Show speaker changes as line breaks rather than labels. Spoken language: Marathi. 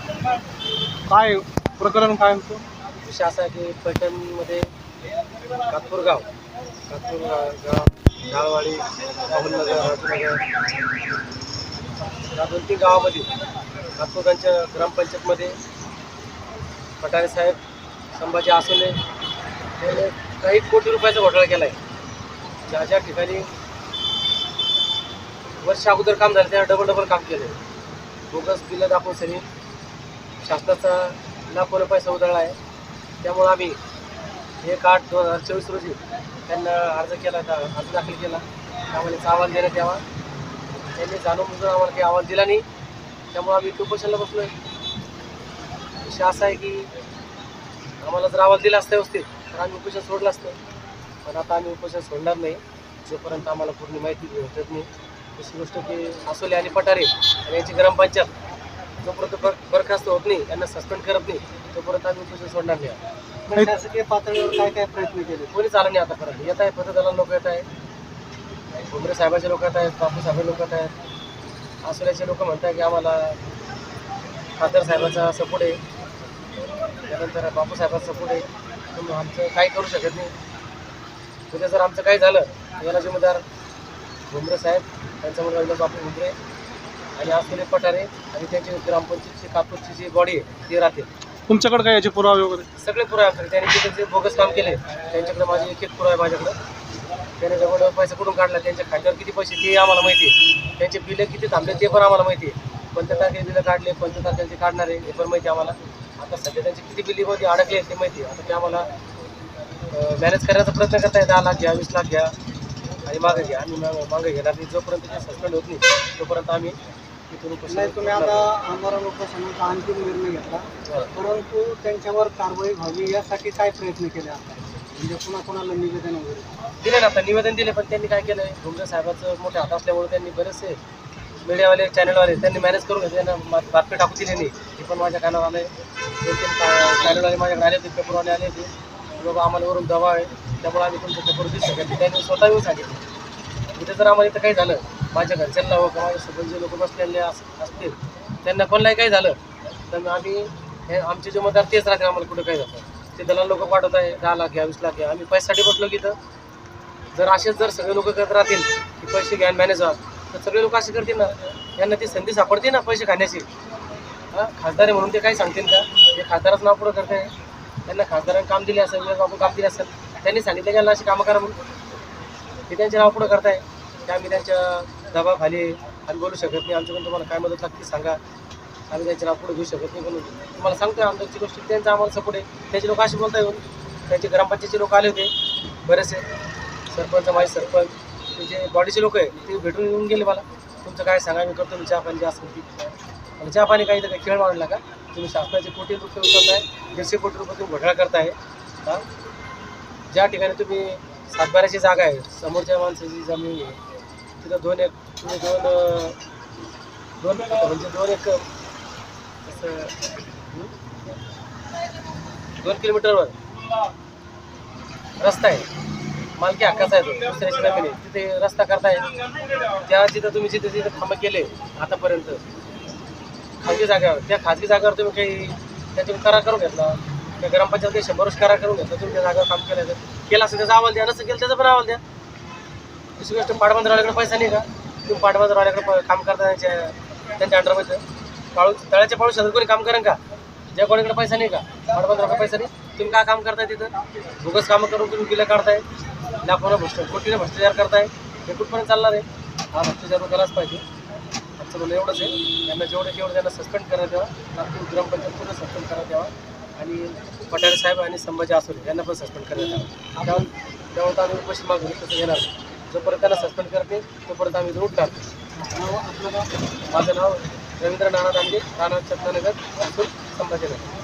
काय प्रकरण काय होतं?
विषय असा आहे की पैठणमध्ये कातपूर गाव कातपूर गा- गाव झाळवाडी अहमदनगर राजनगर या दोन तीन गावामध्ये कातपूरगांच्या ग्रामपंचायतमध्ये पठारे साहेब संभाजी आसोले याने काही कोटी रुपयाचा घोटाळा केला आहे ज्या ज्या ठिकाणी वर्ष अगोदर काम झालं त्या डबल डबल काम केलं बोगस बिलं दाखवून सनी शासनाचा लाखोनं पैसा उधळला आहे. त्यामुळं आम्ही एक आठ दोन हजार चोवीस रोजी त्यांना अर्ज केला अर्ज दाखल केला. त्यामुळे अहवाल देण्यात यावा. त्यांनी जाणून बुजून आम्हाला काही अहवाल दिला नाही. त्यामुळे आम्ही उपोषणाला बसलो आहे विषय असा आहे की आम्हाला जर अहवाल दिला असता व्यवस्थित तर आम्ही उपोषण सोडलं असतं. पण आता आम्ही उपोषण सोडणार नाही. जोपर्यंत आम्हाला पूर्ण माहिती भेटत नाही. दुसरी गोष्ट की आसोले आणि पठारे आणि यांची ग्रामपंचायत जोपर्यंत बर बरखास्त होत नाही यांना सस्पेंड करत नाही तोपर्यंत आम्ही उपोषण सोडणार नाही. शासकीय पातळीवर काय काय प्रयत्न केले? कोणीच आलं नाही आतापर्यंत येत आहे पतदलाल लोक येत आहे भुमरे साहेबाचे लोक येत आहेत बापू साहेब लोक येत आहेत. आसोल्याचे लोक म्हणतात की आम्हाला खासदार साहेबाचा सपोर्ट आहे. त्यानंतर बापू साहेबाचा सपोर्ट आहे. पण आमचं काही करू शकत नाही. उद्या जर आमचं काही झालं याला जिम्मेदार भुमरे साहेब त्यांचा मुलगा बापू भुमरे आणि आसोले पठारे आणि त्यांची ग्रामपंचायतची कापूरची जी बॉडी आहे ती राहते.
तुमच्याकडे काय याचे पुरावे वगैरे?
सगळे पुरावे आमच्याकडे त्यांनी जे त्यांचे बोगस काम केले त्यांच्याकडे माझे एक एक पुरावे माझ्याकडे. त्याने जवळ पैसे कुठून काढला त्यांच्या खात्यावर किती पैसे ते आम्हाला माहिती आहे. त्यांचे बिलं किती थांबले ते पण आम्हाला माहिती आहे. कोणत्या तारखेला बिलं काढले कोणत्या तारखेला काढणार आहे हे पण माहिती आहे आम्हाला. आता सध्या त्यांचे किती बिलीमध्ये अडकले आहेत ते माहिती आहे. आता ते आम्हाला मॅनेज करण्याचा प्रयत्न करताय दहा लाख घ्या वीस लाख घ्या आणि मागे घ्या. आम्ही मागं घेणार नाही. जोपर्यंत ते सस्पेंड होत नाही तोपर्यंत आम्ही
नाही तुम्ही आता आमदार उपोषणाचा अंतिम निर्णय घेतला. परंतु त्यांच्यावर कारवाई व्हावी यासाठी काय प्रयत्न केले आता म्हणजे कुणा कुणाला निवेदन वगैरे?
दिले ना आता निवेदन दिले पण त्यांनी काय केलं भुमरे साहेबाचं मोठे हात असल्यामुळे त्यांनी बरेचसे मीडियावाले चॅनलवाले त्यांनी मॅनेज करून घेतले त्यांना मा- बातमी टाकू दिली नाही. हे पण माझ्या कानावर आले दोन तीन चॅनलवाले माझ्याकडे आले होते पेपरवाले आले होते. बाबा आम्हाला वरून दवा आहे. त्यामुळे आम्ही तुमचं पेपर देऊ शकत नाही. त्यांनी स्वतः येऊन सांगितलं. इथे जर आम्हाला इथं काही झालं माझ्या घरच्यांना हो माझ्यासोबत जे लोक बसलेले असतील त्यांना कोणालाही काही झालं. तर आम्ही हे आमचे जे मतदार तेच राहते आम्हाला कुठं काही जातं. ते दलाल लोक पाठवत आहे दहा लाख घ्या वीस लाख घ्या. आम्ही पैशासाठी बसलो की इथं. जर असेच जर सगळे लोक करत राहतील की पैसे घ्या मॅनेज व्हा तर सगळे लोक असे करतील ना. यांना ती संधी सापडते ना पैसे खाण्याची? हां? खासदार आहे म्हणून ते काही सांगतील का? ते खासदारच नाव पुढं करते त्यांना खासदारांनी काम दिले असेल विलास बाबू काम दिले असेल त्यांनी सांगितलं की यांना अशी कामं करा म्हणून. ते त्यांचे नाव पुढं करताय. ते आम्ही त्यांच्या दबाखाली आम्ही बोलू शकत नाही. आमच्याकडून तुम्हाला काय मदत लागते सांगा. आम्ही त्यांच्या नाव पुढे घेऊ शकत नाही म्हणून. तुम्हाला सांगतोय आमदारची गोष्टी. त्यांचा आम्हाला सपोर्ट आहे. त्याचे लोक असे बोलताय येऊन त्यांचे ग्रामपंचायतचे लोक आले होते. बरेचसे. सरपंच माझे सरपंच. ते जे बॉडीचे लोक आहे ते भेटून येऊन गेले मला. तुमचं काय सांगा मी करतो मी चहा पाणी जास्त आणि चहा पाणी काही तर काही खेळ मांडला का तुम्ही शासनाचे कोटी रुपये उचलताय दीडशे कोटी रुपये तुम्ही घोटाळा करताय. हां? ज्या ठिकाणी तुम्ही सातबाऱ्याची जागा आहे समोरच्या माणसाची जमीन आहे तिथं दोन एक तुम्ही दोन दोन म्हणजे दोन एक असं दोन किलोमीटरवर रस्ता आहे. मालकी हक्काचा आहे तो दुसऱ्याची जमीन आहे तिथे रस्ता करताय. त्या जिथं तुम्ही जिथे जिथे थांब केले आतापर्यंत. खाजगी जागेवर. त्या खाजगी जागेवर तुम्ही काही त्याच्यावर करार करून घेतला. त्या ग्रामपंचायत काही शंभर वर्ष करार करून घेतला. तुम्ही त्या जागेवर काम केलं तर. असेल त्याचा अहवाल द्या. नसेल केलं त्याचा पण अहवाल द्या. दुसरी गोष्ट पाटबंदरवाल्याकडे पैसा नाही का? तुम्ही पाटबंदरवाल्याकडे काम करता त्यांच्या त्यांच्या अंडरमध्ये पाळू तळ्याच्या पाळू शेतात कोणी काम करेन का? ज्या कोणाकडे पैसा नाही का? पाटबंदराकडे पैसा नाही. तुम्ही काय काम करताय तिथं? बोगस कामं करून तुम्ही बिलं काढताय. लाखोनं भ्रष्ट कोटीनं भ्रष्टाचार करताय. हे कुठपर्यंत चालणार आहे? हा भ्रष्टाचार केलाच पाहिजे. आमचं म्हणणं एवढंच आहे. त्यांना जेवढं जेवढं त्यांना सस्पेंड करायला द्यावा नागपूर ग्रामपंचायत पूर्ण सस्पेंड करायला द्यावा आणि पठारे साहेब आणि संभाजी आसोले यांना पण सस्पेंड करायला द्यावा त्यावर त्यावर आम्ही उपस्थित मागून तसं घेणार नाही. जोपर्यंत त्याला सस्पेंड करते तोपर्यंत आम्ही
रूट टाकतो.
माझं नाव रवींद्र नाना दांडे नाना चंदनगर संभाजीनगर.